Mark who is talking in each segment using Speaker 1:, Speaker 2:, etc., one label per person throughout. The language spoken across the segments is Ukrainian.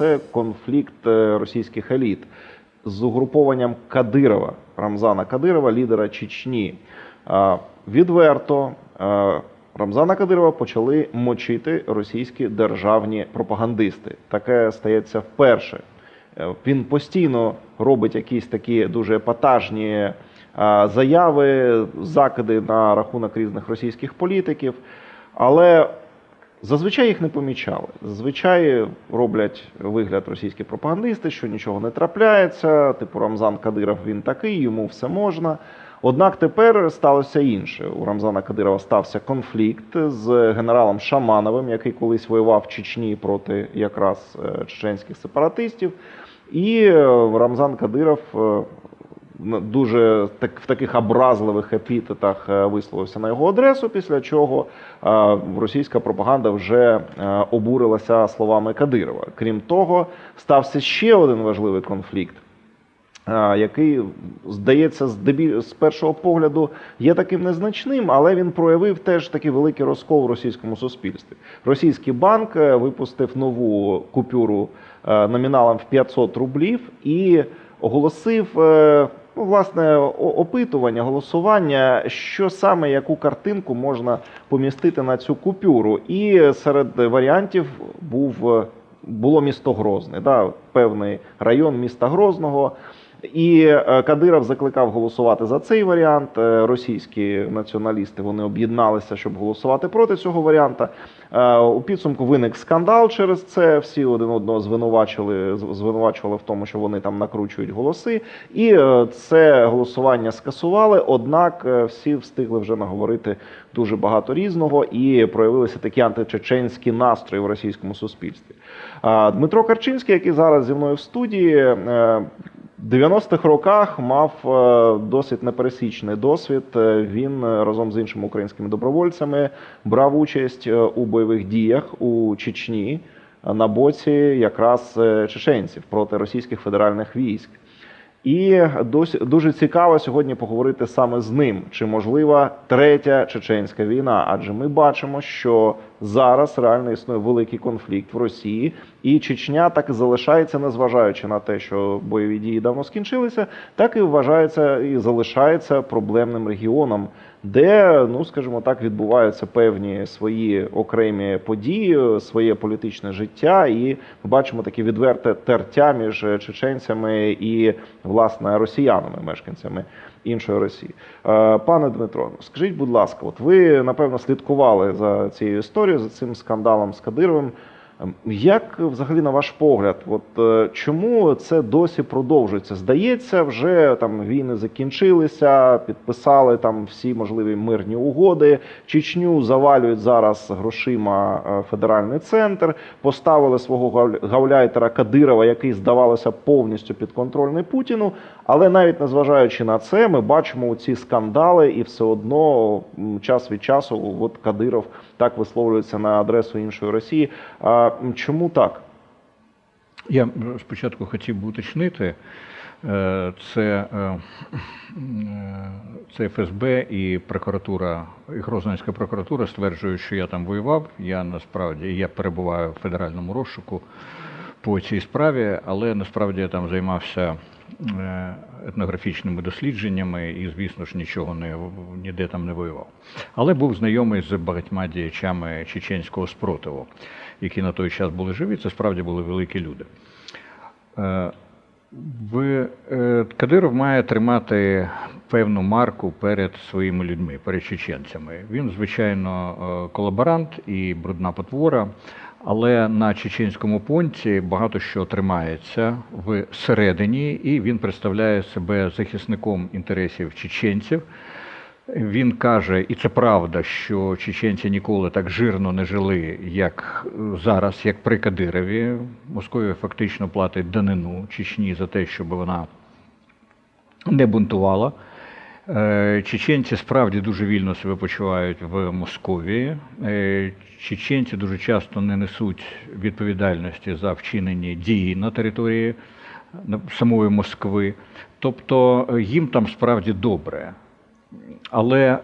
Speaker 1: це конфлікт е, російських еліт з угрупованням Кадирова, Рамзана Кадирова, лідера Чечні. Відверто е, Рамзана Кадирова почали мочити російські державні пропагандисти. Таке стається вперше. Е, Він постійно робить якісь такі дуже епатажні заяви, закиди на рахунок різних російських політиків, але зазвичай їх не помічали. Зазвичай роблять вигляд російські пропагандисти, що нічого не трапляється. Типу Рамзан Кадиров він такий, йому все можна. Однак тепер сталося інше. У Рамзана Кадирова стався конфлікт з генералом Шамановим, який колись воював в Чечні проти якраз е, чеченських сепаратистів. І е, Рамзан Кадиров е, дуже так, в таких образливих епітетах е, висловився на його адресу, після чого е, російська пропаганда вже е, обурилася словами Кадирова. Крім того, стався ще один важливий конфлікт. Який здається, з першого погляду є таким незначним, але він проявив теж такий великий розкол в російському суспільстві. Російський банк випустив нову купюру номіналом в 500 рублів і оголосив ну, власне опитування, голосування, що саме яку картинку можна помістити на цю купюру. І серед варіантів був було місто Грозне, да, певний район міста Грозного. І е, Кадиров закликав голосувати за цей варіант. Е, Російські націоналісти вони об'єдналися, щоб голосувати проти цього варіанта. Е, У підсумку виник скандал через це. Всі один одного звинувачили, звинувачували в тому, що вони там накручують голоси. І це голосування скасували. Однак всі встигли вже наговорити дуже багато різного і проявилися такі античеченські настрої в російському суспільстві. Дмитро Карчинський, який зараз зі мною в студії. Е, 90-х роках мав е, досить непересічний досвід. Е, Він е, разом з іншими українськими добровольцями брав участь у бойових діях у Чечні на боці якраз чеченців проти російських федеральних військ. І досі дуже цікаво сьогодні поговорити саме з ним, чи можлива третя чеченська війна. Адже ми бачимо, що зараз реально існує великий конфлікт в Росії, і Чечня так і залишається, незважаючи на те, що бойові дії давно скінчилися, так і вважається і залишається проблемним регіоном, де, ну скажімо так, відбуваються певні свої окремі події, своє політичне життя, і ми бачимо таке відверте тертя між чеченцями і власне росіянами, мешканцями іншої Росії. Е, Пане Дмитро, скажіть, будь ласка, от ви напевно слідкували за цією історією, за цим скандалом з Кадировим. Ем, Як взагалі на ваш погляд, от е, чому це досі продовжується? Здається, вже там війни закінчилися, підписали там всі можливі мирні угоди. Чечню завалюють зараз грошима е, федеральний центр. Поставили свого гауляйтера Кадирова, який здавалося повністю підконтрольний Путіну. Але навіть незважаючи на це, ми бачимо ці скандали, і все одно час від часу от Кадиров так висловлюється на адресу іншої Росії. Чому так?
Speaker 2: Я спочатку хотів би уточнити, е, це, е, е, це ФСБ і прокуратура, і Грозненська прокуратура стверджують, що я там воював. Я насправді я перебуваю в федеральному розшуку по цій справі, але насправді я там займався етнографічними дослідженнями і, звісно ж, нічого не ніде там не воював. Але був знайомий з багатьма діячами чеченського спротиву, які на той час були живі. Це справді були великі люди. Е, В е, Кадиров має тримати певну марку перед своїми людьми, перед чеченцями. Він, звичайно, е, колаборант і брудна потвора, але на чеченському понті багато що тримається всередині, і він представляє себе захисником інтересів чеченців. Він каже, і це правда, що чеченці ніколи так жирно не жили, як зараз, як при Кадирові. Московія фактично платить данину Чечні за те, щоб вона не бунтувала. Е, Чеченці справді дуже вільно себе почувають в Московії. Е, Чеченці дуже часто не несуть відповідальності за вчинені дії на території самої Москви. Тобто е, їм там справді добре. Але,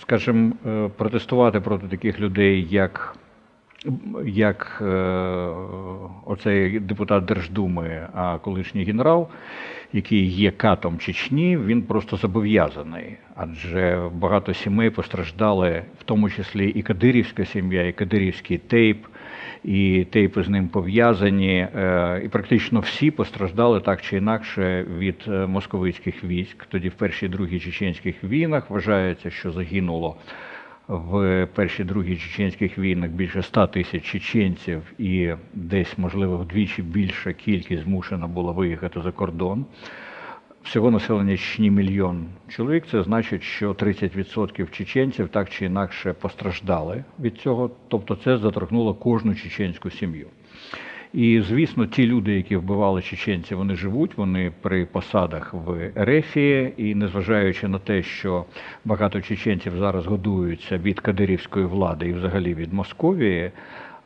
Speaker 2: скажімо, протестувати проти таких людей, як як е, оцей депутат Держдуми, а колишній генерал, який є катом Чечні, він просто зобов'язаний. Адже багато сімей постраждали, в тому числі і Кадирівська сім'я, і Кадирівський тейп, і тейпи з ним пов'язані. е, І практично всі постраждали так чи інакше від е, московицьких військ. Тоді в першій другій чеченських війнах вважається, що загинуло в першій другій чеченських війнах більше 100 тисяч чеченців, і десь, можливо, вдвічі більша кількість змушена була виїхати за кордон. Всього населення Чечні мільйон чоловік. Це значить, що 30% чеченців так чи інакше постраждали від цього. Тобто, це заторкнуло кожну чеченську сім'ю. І звісно, ті люди, які вбивали чеченців, вони живуть, вони при посадах в Ерефії, і незважаючи на те, що багато чеченців зараз годуються від кадирівської влади і взагалі від Московії,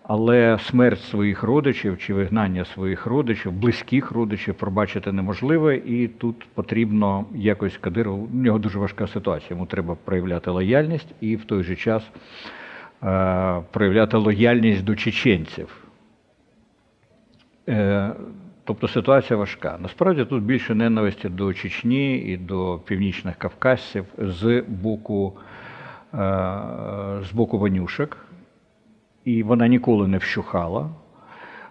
Speaker 2: але смерть своїх родичів чи вигнання своїх родичів, близьких родичів пробачити неможливо, і тут потрібно якось Кадирову, у нього дуже важка ситуація. Йому треба проявляти лояльність і в той же час е, проявляти лояльність до чеченців. Е, Тобто ситуація важка. Насправді тут більше ненависті до Чечні і до північних Кавказців з боку, е, з боку Ванюшек, і вона ніколи не вщухала.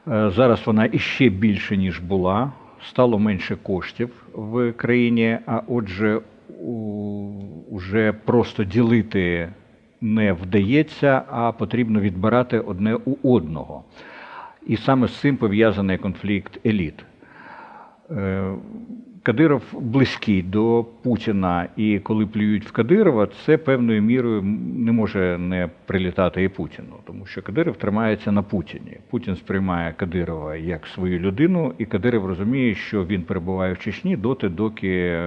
Speaker 2: Е, Зараз вона іще більше, ніж була. Стало менше коштів в країні, а отже, уже просто ділити не вдається, а потрібно відбирати одне у одного. І саме з цим пов'язаний конфлікт еліт. Е, Кадиров близький до Путіна, і коли плюють в Кадирова, це певною мірою не може не прилітати і Путіну, тому що Кадиров тримається на Путіні. Путін сприймає Кадирова як свою людину, і Кадиров розуміє, що він перебуває в Чечні доти, доки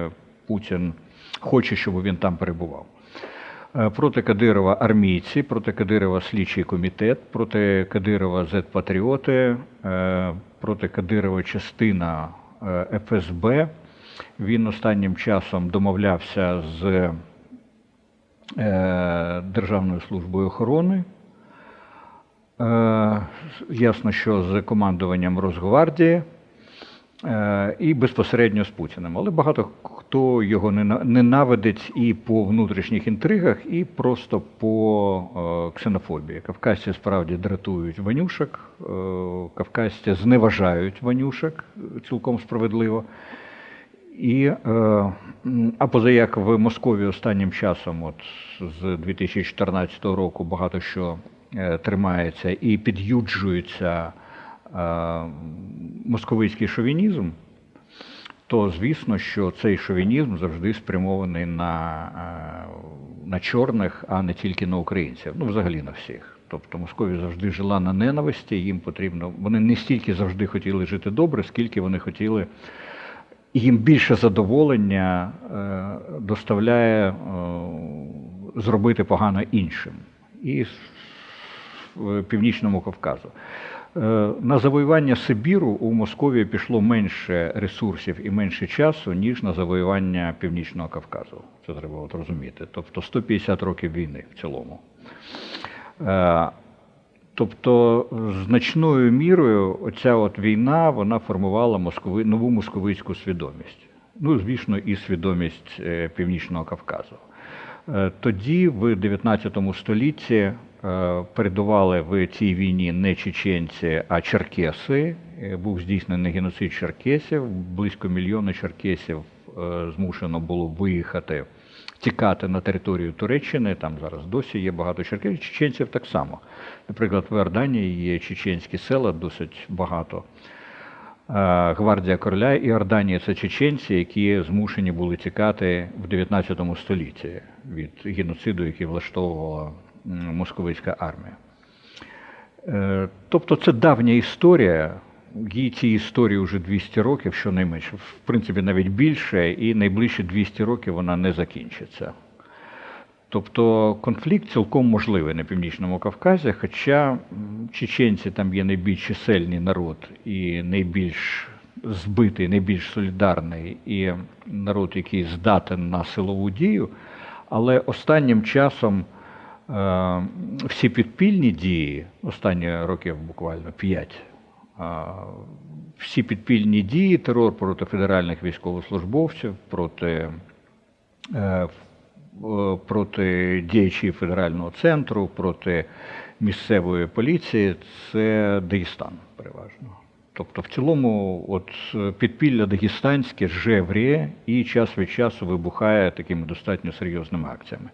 Speaker 2: Путін хоче, щоб він там перебував. Е, Проти Кадирова армійці, проти Кадирова слідчий комітет, проти Кадирова зет-патріоти, е, проти Кадирова частина е, ФСБ. Він останнім часом домовлявся з Державною службою охорони. Ясно, що з командуванням Росгвардії і безпосередньо з Путіним. Але багато хто його нена- ненавидить і по внутрішніх інтригах, і просто по е, ксенофобії. Кавказці справді дратують ванюшек, е, кавказці зневажають ванюшек е, цілком справедливо. І, а позаяк в Москові останнім часом, от з 2014 року, багато що тримається і під'юджується московицький шовінізм, то звісно, що цей шовінізм завжди спрямований на, е, на чорних, а не тільки на українців, ну взагалі на всіх. Тобто Московія завжди жила на ненависті, їм потрібно. Вони не стільки завжди хотіли жити добре, скільки вони хотіли їм більше задоволення е, доставляє е, зробити погано іншим. І Північному Кавказу. Е, На завоювання Сибіру у Московії пішло менше ресурсів і менше часу, ніж на завоювання Північного Кавказу. Це треба от розуміти. Тобто 150 років війни в цілому. Е, Тобто значною мірою оця от війна вона формувала москови, нову московицьку свідомість. Ну, звісно, і свідомість е, Північного Кавказу. Тоді, в 19 столітті, передували в цій війні не чеченці, а черкеси. Е, Був здійснений геноцид черкесів. Близько мільйона черкесів е, змушено було виїхати, тікати на територію Туреччини. Там зараз досі є багато черкесів, чеченців так само. Наприклад, в Іорданії є чеченські села досить багато. Е, Гвардія короля Іорданії це чеченці, які змушені були тікати в 19 столітті від геноциду, який влаштовувала московицька армія. Е, Тобто це давня історія. Їй цій історії вже 200 років, щонайменше, в принципі, навіть більше, і найближчі 200 років вона не закінчиться. Тобто конфлікт цілком можливий на Північному Кавказі, хоча чеченці там є найбільш чисельний народ і найбільш збитий, найбільш солідарний, і народ, який здатен на силову дію. Але останнім часом Всі підпільні дії, останні років буквально п'ять, всі підпільні дії, терор проти федеральних військовослужбовців, проти, е, е, проти діячів федерального центру, проти місцевої поліції це Дагестан переважно. Тобто, в цілому, от е, підпілля дагестанське жевріє і час від часу вибухає такими достатньо серйозними акціями.